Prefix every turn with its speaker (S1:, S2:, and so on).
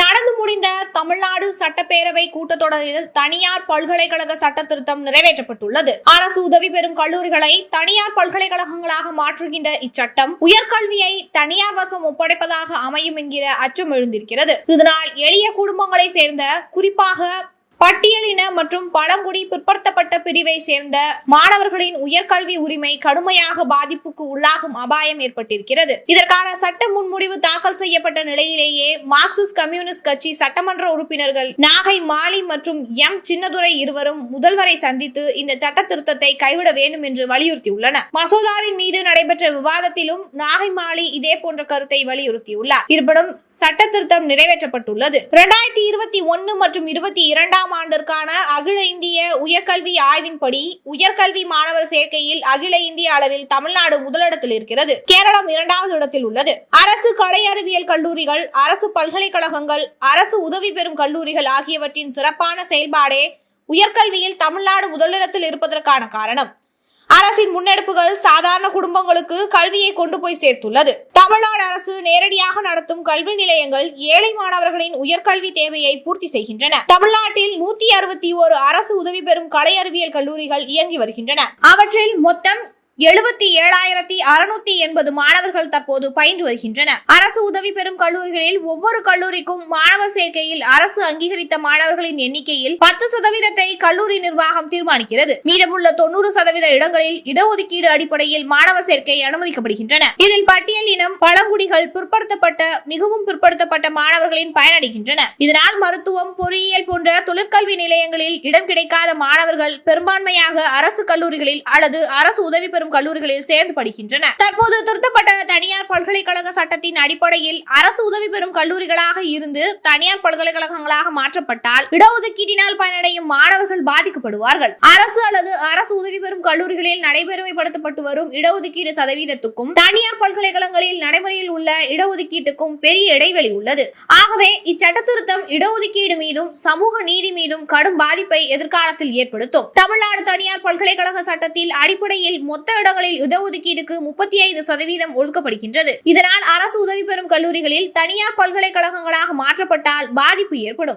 S1: நடந்து முடிந்த தமிழ்நாடு சட்டப்பேரவை கூட்டத்தொடரில் தனியார் பல்கலைக்கழக சட்ட திருத்தம் நிறைவேற்றப்பட்டுள்ளது. அரசு உதவி பெறும் கல்லூரிகளை தனியார் பல்கலைக்கழகங்களாக மாற்றுகின்ற இச்சட்டம் உயர்கல்வியை தனியார் வசம் ஒப்படைப்பதாக அமையும் என்கிற அச்சம் எழுந்திருக்கிறது. இதனால் எளிய குடும்பங்களை சேர்ந்த குறிப்பாக பட்டியலின மற்றும் பழங்குடி பிற்படுத்தப்பட்ட பிரிவை சேர்ந்த மாணவர்களின் உயர்கல்வி உரிமை கடுமையாக பாதிப்புக்கு உள்ளாகும் அபாயம் ஏற்பட்டிருக்கிறது. இதற்கான சட்ட முன்முடிவு தாக்கல் செய்யப்பட்ட நிலையிலேயே மார்க்சிஸ்ட் கம்யூனிஸ்ட் கட்சி சட்டமன்ற உறுப்பினர்கள் நாகை மாலி மற்றும் எம் சின்னதுரை இருவரும் முதல்வரை சந்தித்து இந்த சட்ட திருத்தத்தை கைவிட வேண்டும் என்று வலியுறுத்தியுள்ளனர். மசோதாவின் மீது நடைபெற்ற விவாதத்திலும் நாகை மாலி இதே போன்ற கருத்தை வலியுறுத்தியுள்ளார். இருப்பினும் சட்ட திருத்தம் நிறைவேற்றப்பட்டுள்ளது. இரண்டாயிரத்தி இருபத்தி ஒன்னு மற்றும் இருபத்தி இரண்டாம் ஆண்டிற்கான அகில இந்திய உயர்கல்வி ஆய்வின்படி உயர்கல்வி மாணவர் சேர்க்கையில் அகில இந்திய அளவில் தமிழ்நாடு முதலிடத்தில் இருக்கிறது. கேரளம் இரண்டாவது இடத்தில் உள்ளது. அரசு கலை அறிவியல் கல்லூரிகள் அரசு பல்கலைக்கழகங்கள் அரசு உதவி பெறும் கல்லூரிகள் ஆகியவற்றின் சிறப்பான செயல்பாடே உயர்கல்வியில் தமிழ்நாடு முதலிடத்தில் இருப்பதற்கான காரணம். அரசின் முன்னெடுப்புகள் சாதாரண குடும்பங்களுக்கு கல்வியை கொண்டு போய் சேர்த்துள்ளது. தமிழ்நாடு அரசு நேரடியாக நடத்தும் கல்வி நிலையங்கள் ஏழை மாணவர்களின் உயர்கல்வி தேவையை பூர்த்தி செய்கின்றன. தமிழ்நாட்டில் நூத்தி அறுபத்தி ஓரு அரசு உதவி பெறும் கலை அறிவியல் கல்லூரிகள் இயங்கி வருகின்றன. அவற்றில் மொத்தம் எழுபத்தி ஏழாயிரத்தி அறுநூத்தி எண்பது மாணவர்கள் தற்போது பயின்று வருகின்றனர் அரசு உதவி பெறும் கல்லூரிகளில் ஒவ்வொரு கல்லூரிக்கும் மாணவர் சேர்க்கையில் அரசு அங்கீகரித்த மாணவர்களின் எண்ணிக்கையில் பத்து சதவீதத்தை கல்லூரி நிர்வாகம் தீர்மானிக்கிறது. மீதமுள்ள தொண்ணூறு சதவீத இடங்களில் இடஒதுக்கீடு அடிப்படையில் மாணவர் சேர்க்கை அனுமதிக்கப்படுகின்றன. இதில் பட்டியல் இனம் பழங்குடிகள் பிற்படுத்தப்பட்ட மிகவும் பிற்படுத்தப்பட்ட மாணவர்களின் பயனடைகின்றன. இதனால் மருத்துவம் பொறியியல் போன்ற தொழிற்கல்வி நிலையங்களில் இடம் கிடைக்காத மாணவர்கள் பெரும்பான்மையாக அரசு கல்லூரிகளில் அல்லது அரசு உதவி பெறும் கல்லூரிகளில் சேர்ந்து படிக்கின்றன. தற்போது திருத்தப்பட்ட தனியார் பல்கலைக்கழக சட்டத்தின் அடிப்படையில் அரசு உதவி பெறும் கல்லூரிகளாக இருந்து தனியார் பல்கலைக்கழகங்களாக மாற்றப்பட்டால் இடஒதுக்கீட்டினால் பயனடையும் மாணவர்கள் பாதிக்கப்படுவார்கள். அரசு அல்லது அரசு உதவி பெறும் கல்லூரிகளில் நடைமுறைப்படுத்தப்பட்டு வரும் இடஒதுக்கீடு சதவீதத்துக்கும் தனியார் பல்கலைக்கழகங்களில் நடைமுறையில் உள்ள இடஒதுக்கீட்டுக்கும் பெரிய இடைவெளி உள்ளது. ஆகவே இச்சட்ட திருத்தம் இடஒதுக்கீடு மீதும் சமூக நீதி மீதும் கடும் பாதிப்பை எதிர்காலத்தில் ஏற்படுத்தும். தமிழ்நாடு தனியார் பல்கலைக்கழக சட்டத்தில் அடிப்படையில் மொத்த இடங்களில் இடஒதுக்கீடுக்கு முப்பத்தி ஐந்து சதவீதம் ஒதுக்கப்படுகின்றது. இதனால் அரசு உதவி பெறும் கல்லூரிகளில் தனியார் பல்கலைக்கழகங்களாக மாற்றப்பட்டால் பாதிப்பு ஏற்படும்.